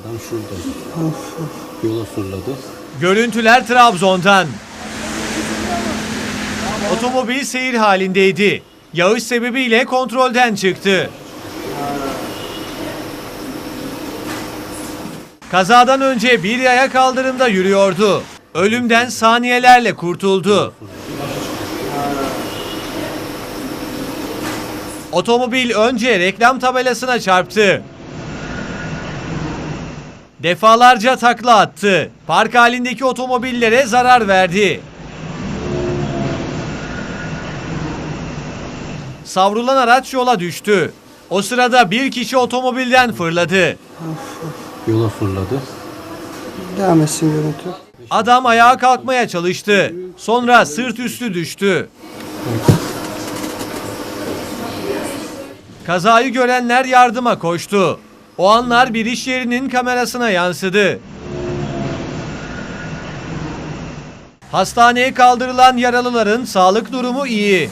Adam şurada. Yola fırladı. Görüntüler Trabzon'dan. Otomobil seyir halindeydi. Yağış sebebiyle kontrolden çıktı. Kazadan önce bir yaya kaldırımda yürüyordu. Ölümden saniyelerle kurtuldu. Otomobil önce reklam tabelasına çarptı. Defalarca takla attı. Park halindeki otomobillere zarar verdi. Savrulan araç yola düştü. O sırada bir kişi otomobilden fırladı. Yola fırladı. Devam etsin görüntü. Adam ayağa kalkmaya çalıştı. Sonra sırt üstü düştü. Kazayı görenler yardıma koştu. O anlar bir iş yerinin kamerasına yansıdı. Hastaneye kaldırılan yaralıların sağlık durumu iyi.